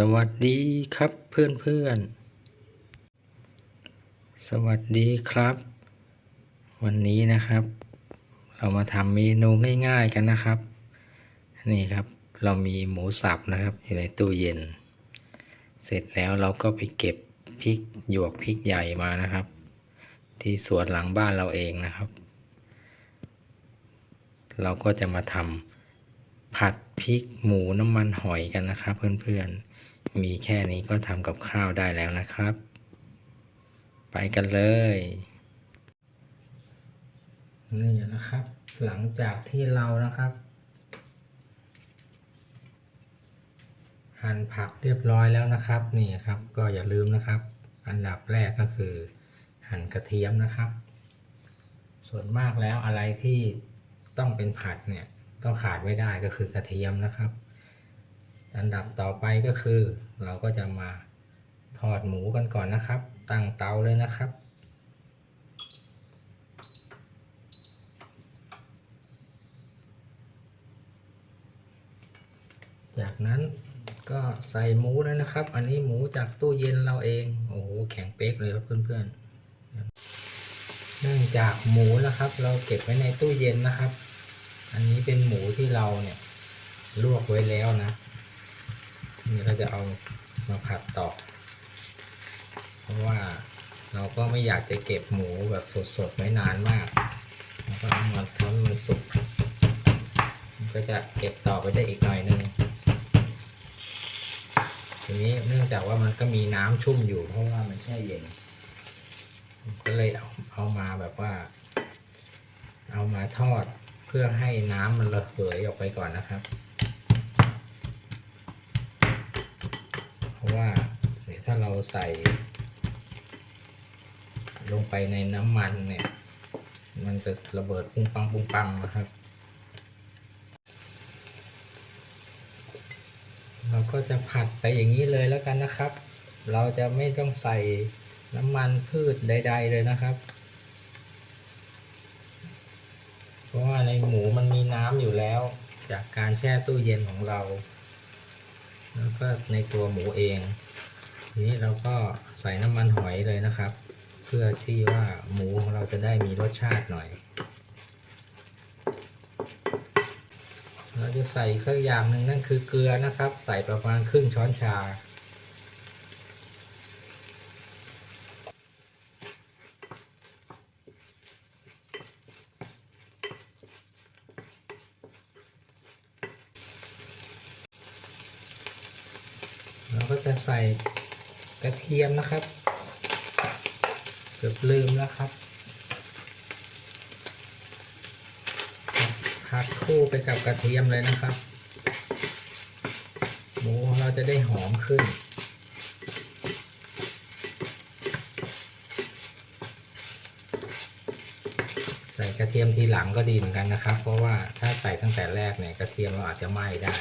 สวัสดีครับเพื่อนเพื่อนสวัสดีครับ วันนี้นะครับ เรามาทำเมนูง่าย ๆกันนะครับ นี่ครับ เรามีหมูสับนะครับ อยู่ในตู้เย็น เสร็จแล้วเราก็ไปเก็บพริกหยวกพริกใหญ่มานะครับ ที่สวนหลังบ้านเราเองนะครับ เราก็จะมาทำ ผัดพริกหมูน้ำมันหอยกันนะครับ เพื่อนๆ มีแค่นี้ก็ทำกับข้าวได้แล้วนะครับ ไปกันเลยนี่นะครับ หลังจากที่เรานะครับ หั่นผักเรียบร้อยแล้วนะครับ นี่ครับ ก็อย่าลืมนะครับ อันดับแรกก็คือ หั่นกระเทียมนะครับ ส่วนมากแล้วอะไรที่ต้องเป็นผัดเนี่ย ก็ขาดไม่ได้ก็คือกระเทียมนะครับ อันดับต่อไปก็คือ เราก็จะมาทอดหมูกันก่อนนะครับ ตั้งเตาเลยนะครับ จากนั้นก็ใส่หมูเลยนะครับ อันนี้หมูจากตู้เย็นเราเอง โอ้โห แข็งเป๊กเลยครับเพื่อนๆ เนื่องจากหมูนะครับ เราเก็บไว้ในตู้เย็นนะครับ อันนี้เป็นหมูที่เราเนี่ยลวกไว้แล้วนะ นี่เราจะเอามาผัดต่อ เพราะว่าเราก็ไม่อยากจะเก็บหมูแบบสดๆไว้นานมากแล้วก็ต้องมันทำมันสุกมันก็จะเก็บต่อไปได้อีกหน่อยนึงทีนี้เนื่องจากว่ามันก็มีน้ำชุ่มอยู่เพราะว่ามันแช่เย็นก็เลยเอาเอามาแบบว่า เอามาทอด เพื่อให้น้ำมันระเหยออกไปก่อนนะครับ เพราะว่าเดี๋ยวถ้าเราใส่ ลงไปในน้ำมันเนี่ย มันจะระเบิดปุ้งปังปุ้งปังนะครับ เราก็จะผัดไปอย่างนี้เลยแล้วกันนะครับ เราจะไม่ต้องใส่น้ำมันพืชใด ๆ เลยนะครับ เพราะว่าในหมูมันมีน้ำอยู่แล้ว จากการแช่ตู้เย็นของเรา แล้วก็ในตัวหมูเองทีนี้เราก็ใส่น้ำมันหอยเลยนะครับ เพื่อที่ว่าหมูของเราจะได้มีรสชาติหน่อย เราจะใส่อีกสักอย่างหนึ่งนั่นคือเกลือนะครับ ใส่ประมาณครึ่งช้อนชา เราก็จะใส่กระเทียมนะครับ เกือบลืมแล้วครับผัดคู่ไปกับกระเทียมเลยนะครับ หมูของเราจะได้หอมขึ้น ใส่กระเทียมทีหลังก็ดีเหมือนกันนะครับ เพราะว่าถ้าใส่ตั้งแต่แรกเนี่ยกระเทียมเราอาจจะไหม้ได้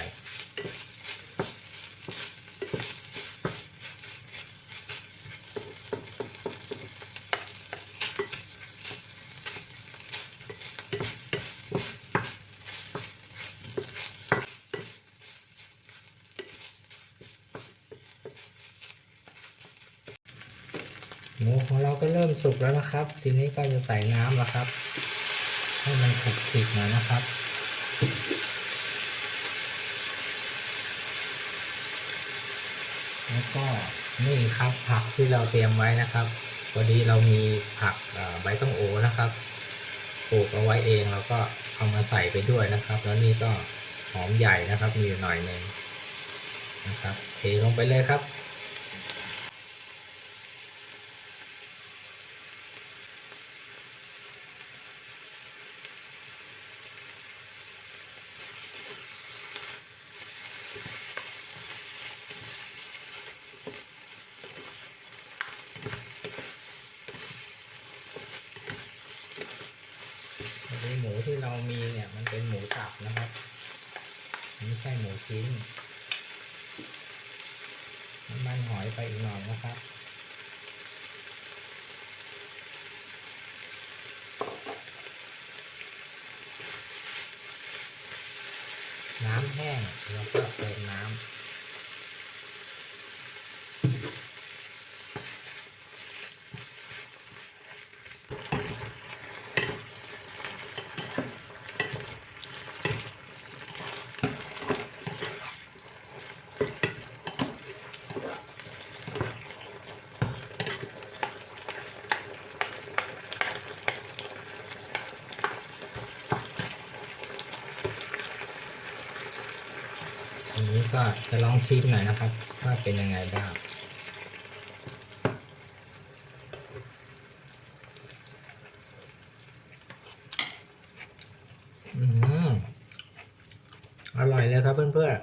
หมูของเราก็เริ่มสุกแล้วนะครับ ทีนี้ก็จะใส่น้ำแล้วครับ ให้มันขุกขิกหน่อยนะครับ แล้วก็นี่ครับผักที่เราเตรียมไว้นะครับพอดีเรามีผักใบต้องโอนะครับปลูกเอาไว้เองแล้วก็เอามาใส่ไปด้วยนะครับ แล้วนี่ก็หอมใหญ่นะครับ มีอยู่หน่อยหนึ่งนะครับเทลงไปเลยครับ อันหมูที่เรามีเนี่ยมันเป็นหมูสับนะครับไม่ใช่หมูชิ้นน้ำมันหอยไปอีกหน่อยนะครับน้ำแห้งเราก็เติมน้ำ อันนี้ก็จะลองชิมหน่อยนะครับ ว่าเป็นยังไงบ้างอืมอร่อยเลยครับเพื่อน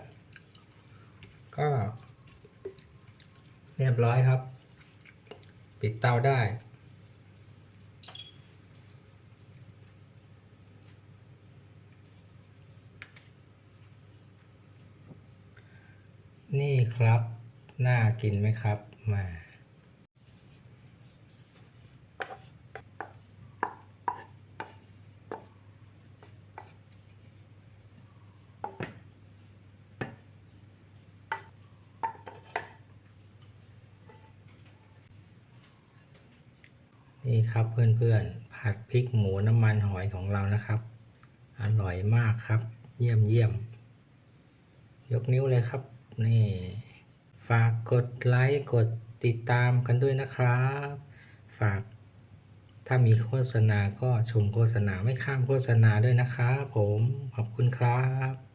ๆ ก็ เรียบร้อยครับ ปิดเตาได้ นี่ครับ น่ากินไหมครับ มา นี่ครับเพื่อนๆ ผัดพริกหมูน้ำมันหอยของเรานะครับ อร่อยมากครับ เยี่ยมเยี่ยม ยกนิ้วเลยครับ นี่ฝากกดไลค์กดติดตามกันด้วยนะครับ ฝากถ้ามีโฆษณาก็ชมโฆษณาไม่ข้ามโฆษณาด้วยนะครับผมขอบคุณครับ